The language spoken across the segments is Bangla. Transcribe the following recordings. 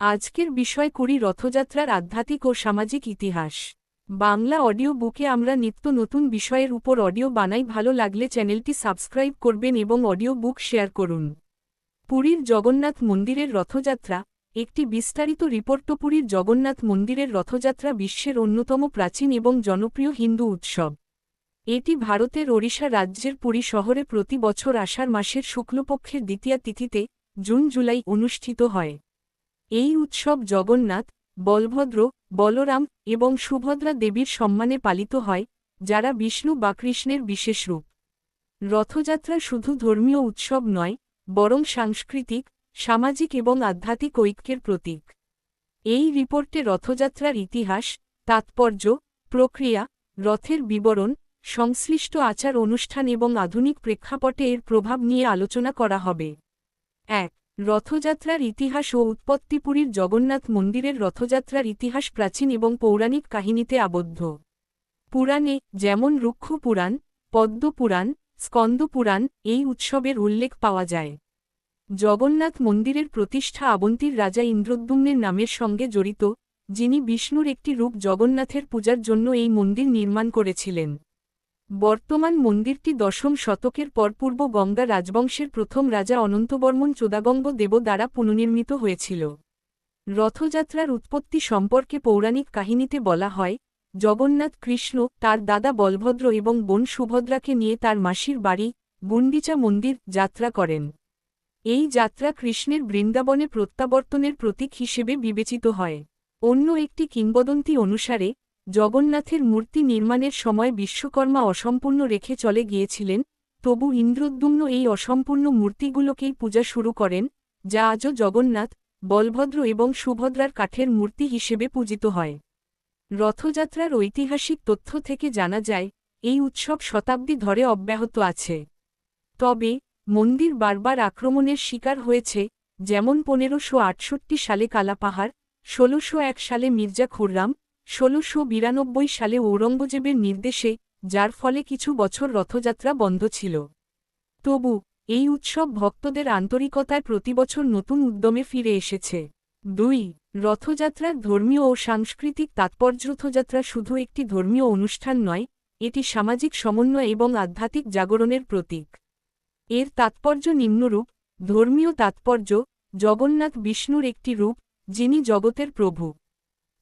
আজকের বিষয় করি রথযাত্রার আধ্যাত্মিক ও সামাজিক ইতিহাস। বাংলা অডিও বুকে আমরা নিত্য নতুন বিষয়ের উপর অডিও বানাই। ভালো লাগলে চ্যানেলটি সাবস্ক্রাইব করবেন এবং অডিও বুক শেয়ার করুন। পুরীর জগন্নাথ মন্দিরের রথযাত্রা, একটি বিস্তারিত রিপোর্ট পুরীর জগন্নাথ মন্দিরের রথযাত্রা বিশ্বের অন্যতম প্রাচীন এবং জনপ্রিয় হিন্দু উৎসব। এটি ভারতের ওড়িশা রাজ্যের পুরী শহরে প্রতি বছর আষাঢ় মাসের শুক্লপক্ষের দ্বিতীয়া তিথিতে জুন জুলাই অনুষ্ঠিত হয়। এই উৎসব জগন্নাথ, বলভদ্র, বলরাম এবং সুভদ্রা দেবীর সম্মানে পালিত হয়, যারা বিষ্ণু বা কৃষ্ণের বিশেষ রূপ। রথযাত্রা শুধু ধর্মীয় উৎসব নয়, বরং সাংস্কৃতিক, সামাজিক এবং আধ্যাত্মিক ঐক্যের প্রতীক। এই রিপোর্টে রথযাত্রার ইতিহাস, তাৎপর্য, প্রক্রিয়া, রথের বিবরণ, সংশ্লিষ্ট আচার অনুষ্ঠান এবং আধুনিক প্রেক্ষাপটে এর প্রভাব নিয়ে আলোচনা করা হবে। এক রথযাত্রার ইতিহাস ও উৎপত্তিপুরীর জগন্নাথ মন্দিরের রথযাত্রার ইতিহাস প্রাচীন এবং পৌরাণিক কাহিনীতে আবদ্ধ। পুরাণে যেমন রুক্ষ পুরাণ পদ্ম পুরাণ স্কন্দ পুরাণ এই উৎসবের উল্লেখ পাওয়া যায়। জগন্নাথ মন্দিরের প্রতিষ্ঠা আবন্তীর রাজা ইন্দ্রদ্যুম্নের নামের সঙ্গে জড়িত, যিনি বিষ্ণুর একটি রূপ জগন্নাথের পূজার জন্য এই মন্দির নির্মাণ করেছিলেন। বর্তমান মন্দিরটি দশম শতকের পর পূর্ব গঙ্গা রাজবংশের প্রথম রাজা অনন্তবর্মন চোদাগঙ্গ দেব দ্বারা পুনর্নির্মিত হয়েছিল। রথযাত্রার উৎপত্তি সম্পর্কে পৌরাণিক কাহিনীতে বলা হয়, জগন্নাথ কৃষ্ণ তার দাদা বলভদ্র এবং বোন সুভদ্রাকে নিয়ে তার মাসির বাড়ি, গুন্ডিচা মন্দির যাত্রা করেন। এই যাত্রা কৃষ্ণের বৃন্দাবনে প্রত্যাবর্তনের প্রতীক হিসেবে বিবেচিত হয়। অন্য একটি কিংবদন্তি অনুসারে জগন্নাথের মূর্তি নির্মাণের সময় বিশ্বকর্মা অসম্পূর্ণ রেখে চলে গিয়েছিলেন, তবু ইন্দ্রদ্যুম্ন এই অসম্পূর্ণ মূর্তিগুলোকেই পূজা শুরু করেন, যা আজও জগন্নাথ, বলভদ্র এবং সুভদ্রার কাঠের মূর্তি হিসেবে পূজিত হয়। রথযাত্রার ঐতিহাসিক তথ্য থেকে জানা যায়, এই উৎসব শতাব্দী ধরে অব্যাহত আছে। তবে, মন্দির বারবার আক্রমণের শিকার হয়েছে, যেমন পনেরোশো সালে কালাপাহাড়, ষোলোশো সালে মির্জা খুররাম ষোলোশো বিরানব্বই সালে ঔরঙ্গজেবের নির্দেশে, যার ফলে কিছু বছর রথযাত্রা বন্ধ ছিল। তবু, এই উৎসব ভক্তদের আন্তরিকতায় প্রতিবছর নতুন উদ্যমে ফিরে এসেছে। দুই, রথযাত্রার ধর্মীয় ও সাংস্কৃতিক তাৎপর্য রথযাত্রা শুধু একটি ধর্মীয় অনুষ্ঠান নয়, এটি সামাজিক সমন্বয় এবং আধ্যাত্মিক জাগরণের প্রতীক। এর তাৎপর্য নিম্নরূপ, ধর্মীয় তাৎপর্য, জগন্নাথ বিষ্ণুর একটি রূপ, যিনি জগতের প্রভু।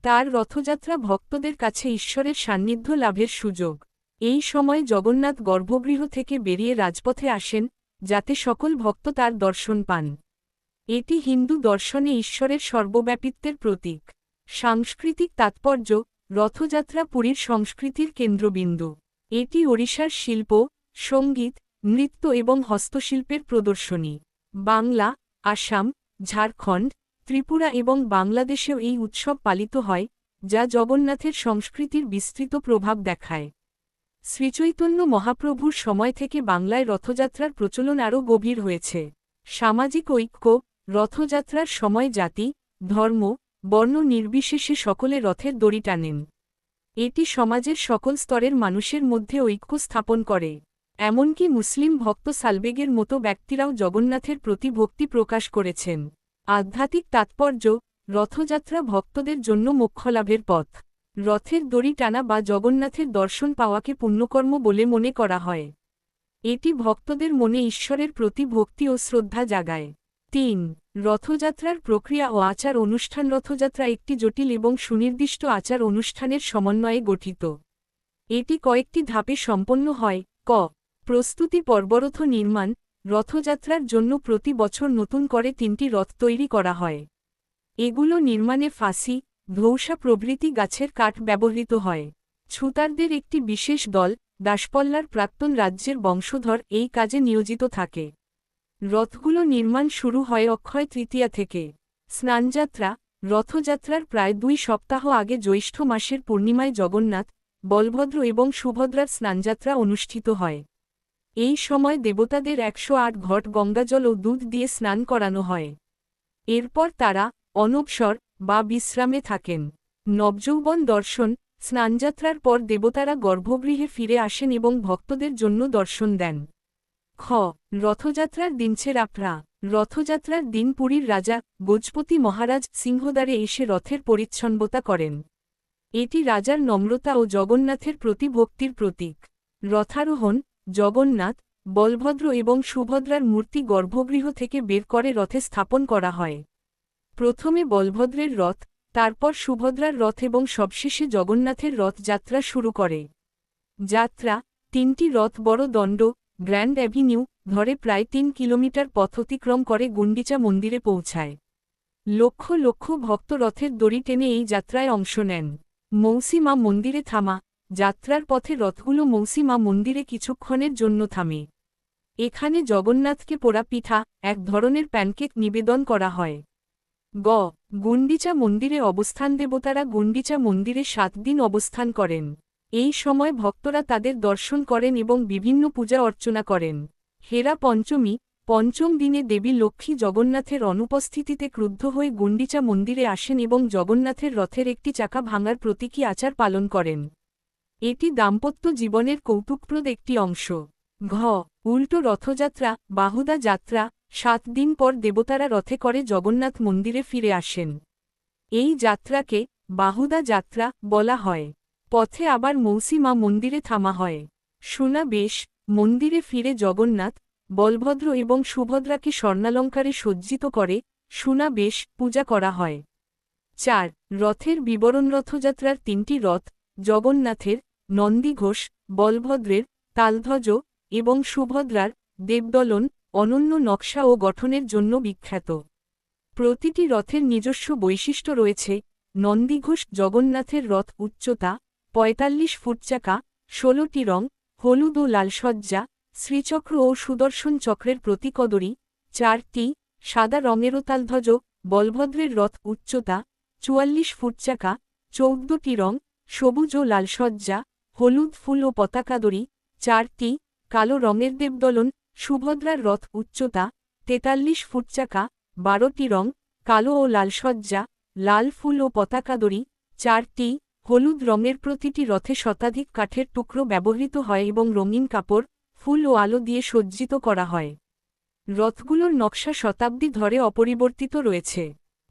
তার রথযাত্রা ভক্তদের কাছে ঈশ্বরের সান্নিধ্য লাভের সুযোগ। এই সময় জগন্নাথ গর্ভগৃহ থেকে বেরিয়ে রাজপথে আসেন, যাতে সকল ভক্ত তার দর্শন পান। এটি হিন্দু দর্শনে ঈশ্বরের সর্বব্যাপিত্বের প্রতীক। সাংস্কৃতিক তাৎপর্য, রথযাত্রা পুরীর সংস্কৃতির কেন্দ্রবিন্দু। এটি ওড়িশার শিল্প, সংগীত, নৃত্য এবং হস্তশিল্পের প্রদর্শনী। বাংলা, আসাম, ঝাড়খণ্ড ত্রিপুরা এবং বাংলাদেশেও এই উৎসব পালিত হয়, যা জগন্নাথের সংস্কৃতির বিস্তৃত প্রভাব দেখায়। শ্রীচৈতন্য মহাপ্রভুর সময় থেকে বাংলায় রথযাত্রার প্রচলন আরও গভীর হয়েছে। সামাজিক ঐক্য, রথযাত্রার সময় জাতি, ধর্ম, বর্ণ নির্বিশেষে সকলে রথের দড়ি টানেন। এটি সমাজের সকল স্তরের মানুষের মধ্যে ঐক্য স্থাপন করে। এমনকি মুসলিম ভক্ত সালবেগের মতো ব্যক্তিরাও জগন্নাথের প্রতি ভক্তি প্রকাশ করেছেন। আধ্যাত্মিক তাৎপর্য, রথযাত্রা ভক্তদের জন্য মোক্ষলাভের পথ। রথের দড়ি টানা বা জগন্নাথের দর্শন পাওয়াকে পুণ্যকর্ম বলে মনে করা হয়। এটি ভক্তদের মনে ঈশ্বরের প্রতি ভক্তি ও শ্রদ্ধা জাগায়। তিন, রথযাত্রার প্রক্রিয়া ও আচার অনুষ্ঠান। রথযাত্রা একটি জটিল এবং সুনির্দিষ্ট আচার অনুষ্ঠানের সমন্বয়ে গঠিত। এটি কয়েকটি ধাপে সম্পন্ন হয়। ক, প্রস্তুতি পর্বরথ নির্মাণ। রথযাত্রার জন্য প্রতি বছর নতুন করে তিনটি রথ তৈরি করা হয়। এগুলো নির্মাণে ফাঁসি, ধৌসা প্রভৃতি গাছের কাঠ ব্যবহৃত হয়। ছুতারদের একটি বিশেষ দল, দাসপল্লার প্রাক্তন রাজ্যের বংশধর, এই কাজে নিয়োজিত থাকে। রথগুলো নির্মাণ শুরু হয় অক্ষয় তৃতীয়া থেকে। স্নানযাত্রা, রথযাত্রার প্রায় দুই সপ্তাহ আগে জ্যৈষ্ঠ মাসের পূর্ণিমায় জগন্নাথ, বলভদ্র এবং সুভদ্রার স্নানযাত্রা অনুষ্ঠিত হয়। এই সময় দেবতাদের একশো আট ঘট গঙ্গাজল ও দুধ দিয়ে স্নান করানো হয়। এরপর তারা অনবসর বা বিশ্রামে থাকেন। নবযৌবন দর্শন, স্নানযাত্রার পর দেবতারা গর্ভগৃহে ফিরে আসেন এবং ভক্তদের জন্য দর্শন দেন। খ. রথযাত্রার দিনছেরাপরা রথযাত্রার দিন পুরীর রাজা গজপতি মহারাজ সিংহদ্বারে এসে রথের পরিচ্ছন্নতা করেন। এটি রাজার নম্রতা ও জগন্নাথের প্রতি ভক্তির প্রতীক। রথারোহণ জগন্নাথ, বলভদ্র এবং সুভদ্রার মূর্তি গর্ভগৃহ থেকে বের করে রথে স্থাপন করা হয়। প্রথমে বলভদ্রের রথ, তারপর সুভদ্রার রথ এবং সবশেষে জগন্নাথের রথযাত্রা শুরু করে। যাত্রা, তিনটি রথ বড় দণ্ড, গ্র্যান্ড অ্যাভিনিউ, ধরে প্রায় তিন কিলোমিটার পথ অতিক্রম করে গুন্ডিচা মন্দিরে পৌঁছায়। লক্ষ লক্ষ ভক্ত রথের দড়ি টেনে এই যাত্রায় অংশ নেন। মৌসিমা মন্দিরে থামা যাত্রার পথে রথগুলো মৌসিমা মন্দিরে কিছুক্ষণের জন্য থামে। এখানে জগন্নাথকে পোড়া পিঠা, এক ধরনের প্যানকেক নিবেদন করা হয়। গ গুন্ডিচা মন্দিরে অবস্থান দেবতারা গুন্ডিচা মন্দিরে সাত দিন অবস্থান করেন। এই সময় ভক্তরা তাদের দর্শন করেন এবং বিভিন্ন পূজা অর্চনা করেন। হেরা পঞ্চমী, পঞ্চম দিনে দেবী লক্ষ্মী জগন্নাথের অনুপস্থিতিতে ক্রুদ্ধ হয়ে গুন্ডিচা মন্দিরে আসেন এবং জগন্নাথের রথের একটি চাকা ভাঙার প্রতীকী আচার পালন করেন। এটি দাম্পত্য জীবনের কৌতুকপ্রদ একটি অংশ। ঘ, উল্টো রথযাত্রা, বাহুদা যাত্রা, সাত দিন পর দেবতারা রথে করে জগন্নাথ মন্দিরে ফিরে আসেন। এই যাত্রাকে বাহুদা যাত্রা বলা হয়। পথে আবার মৌসিমা মন্দিরে থামা হয়। সোনা বেশ, মন্দিরে ফিরে জগন্নাথ, বলভদ্র এবং সুভদ্রাকে স্বর্ণালঙ্কারে সজ্জিত করে সোনা বেশ পূজা করা হয়। চার, রথের বিবরণ রথযাত্রার তিনটি রথ জগন্নাথের নন্দীঘোষ বলভদ্রের, তালধ্বজ এবং সুভদ্রার, দেবদলন, অনন্য নকশা ও গঠনের জন্য বিখ্যাত। প্রতিটি রথের নিজস্ব বৈশিষ্ট্য রয়েছে। নন্দীঘোষ জগন্নাথের রথ উচ্চতা, পঁয়তাল্লিশ ফুট চাকা, ষোলোটি রং, হলুদ ও লালসজ্জা শ্রীচক্র ও সুদর্শন চক্রের প্রতিকদরী, চারটি, সাদা রঙেরও তালধ্বজ, বলভদ্রের রথ উচ্চতা, চুয়াল্লিশ ফুট চাকা, চৌদ্দটি রং সবুজ ও লালসজ্জা হলুদ ফুল ও পতাকাদরি চারটি কালো রঙের দেবদলন, সুভদ্রার রথ উচ্চতা, তেতাল্লিশ ফুট চাকা, বারোটি রং, কালো ও লালসজ্জা লাল ফুল ও পতাকাদরি চারটি হলুদ রঙের প্রতিটি রথে শতাধিক কাঠের টুকরো ব্যবহৃত হয় এবং রঙিন কাপড়, ফুল ও আলো দিয়ে সজ্জিত করা হয়। রথগুলোর নকশা শতাব্দী ধরে অপরিবর্তিত রয়েছে।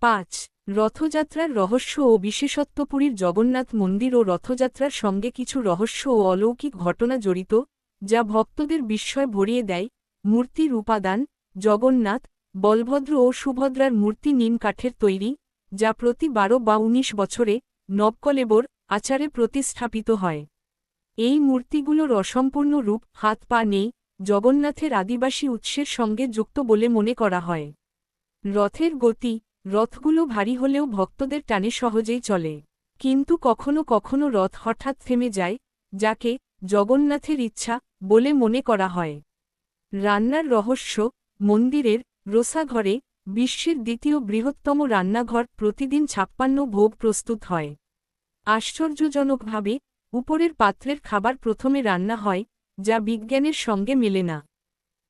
পাঁচ রথযাত্রার রহস্য ও বিশেষত্বপুরীর জগন্নাথ মন্দির ও রথযাত্রার সঙ্গে কিছু রহস্য ও অলৌকিক ঘটনা জড়িত, যা ভক্তদের বিস্ময় ভরিয়ে দেয়। মূর্তির উপাদান জগন্নাথ, বলভদ্র ও সুভদ্রার মূর্তি নিম কাঠের তৈরি, যা প্রতি বারো বা উনিশ বছরে নবকলেবর আচারে প্রতিস্থাপিত হয়। এই মূর্তিগুলোর অসম্পূর্ণ রূপ, হাত, পা নেই, জগন্নাথের আদিবাসী উৎসের সঙ্গে যুক্ত বলে মনে করা হয়। রথের গতি রথগুলো ভারী হলেও ভক্তদের টানে সহজেই চলে। কিন্তু কখনো কখনো রথ হঠাৎ থেমে যায়, যাকে জগন্নাথের ইচ্ছা বলে মনে করা হয়। রান্নার রহস্য, মন্দিরের রোসাঘরে বিশ্বের দ্বিতীয় বৃহত্তম রান্নাঘর প্রতিদিন ছাপ্পান্ন ভোগ প্রস্তুত হয়। আশ্চর্যজনকভাবে, উপরের পাত্রের খাবার প্রথমে রান্না হয়, যা বিজ্ঞানের সঙ্গে মেলে না।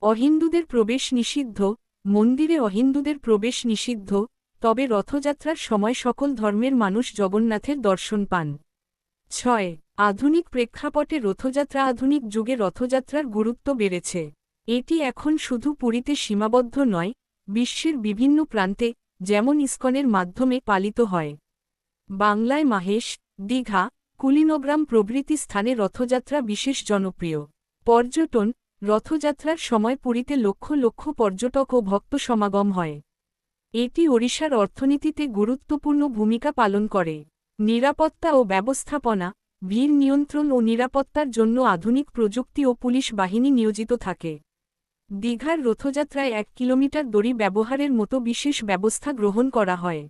অহিন্দুদের প্রবেশ নিষিদ্ধ, মন্দিরে অহিন্দুদের প্রবেশ নিষিদ্ধ তবে রথযাত্রার সময় সকল ধর্মের মানুষ জগন্নাথের দর্শন পান। ছয়, আধুনিক প্রেক্ষাপটে রথযাত্রা আধুনিক যুগে রথযাত্রার গুরুত্ব বেড়েছে। এটি এখন শুধু পুরীতে সীমাবদ্ধ নয়, বিশ্বের বিভিন্ন প্রান্তে, যেমন ইস্কনের মাধ্যমে পালিত হয়। বাংলায় মাহেশ, দীঘা, কুলিনগ্রাম প্রভৃতি স্থানে রথযাত্রা বিশেষ জনপ্রিয়। পর্যটন, রথযাত্রার সময় পুরীতে লক্ষ লক্ষ পর্যটক ও ভক্ত সমাগম হয়। এটি ওড়িশার অর্থনীতিতে গুরুত্বপূর্ণ ভূমিকা পালন করে। নিরাপত্তা ও ব্যবস্থাপনা, ভিড় নিয়ন্ত্রণ ও নিরাপত্তার জন্য আধুনিক প্রযুক্তি ও পুলিশ বাহিনী নিয়োজিত থাকে। দীঘার রথযাত্রায় এক কিলোমিটার দড়ি ব্যবহারের মতো বিশেষ ব্যবস্থা গ্রহণ করা হয়।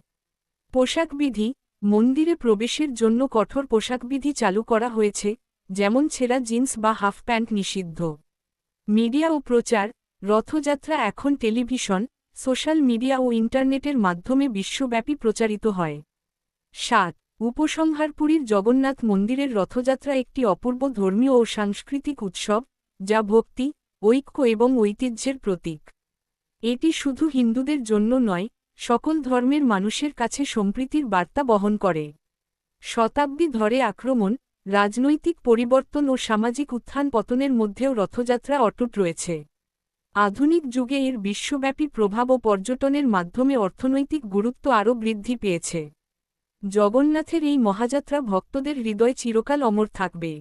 পোশাকবিধি মন্দিরে প্রবেশের জন্য কঠোর পোশাকবিধি চালু করা হয়েছে, যেমন ছেঁড়া জিন্স বা হাফ প্যান্ট নিষিদ্ধ। মিডিয়া ও প্রচার, রথযাত্রা এখন টেলিভিশন সোশ্যাল মিডিয়া ও ইন্টারনেটের মাধ্যমে বিশ্বব্যাপী প্রচারিত হয়। সাত, উপসংহারপুরীর জগন্নাথ মন্দিরের রথযাত্রা একটি অপূর্ব ধর্মীয় ও সাংস্কৃতিক উৎসব, যা ভক্তি, ঐক্য এবং ঐতিহ্যের প্রতীক। এটি শুধু হিন্দুদের জন্য নয়, সকল ধর্মের মানুষের কাছে সম্প্রীতির বার্তা বহন করে। শতাব্দী ধরে আক্রমণ, রাজনৈতিক পরিবর্তন ও সামাজিক উত্থান পতনের মধ্যেও রথযাত্রা অটুট রয়েছে। আধুনিক যুগে এর বিশ্বব্যাপী প্রভাব ও পর্যটনের মাধ্যমে অর্থনৈতিক গুরুত্ব আরও বৃদ্ধি পেয়েছে। জগন্নাথের এই মহাযাত্রা ভক্তদের হৃদয় চিরকাল অমর থাকবে।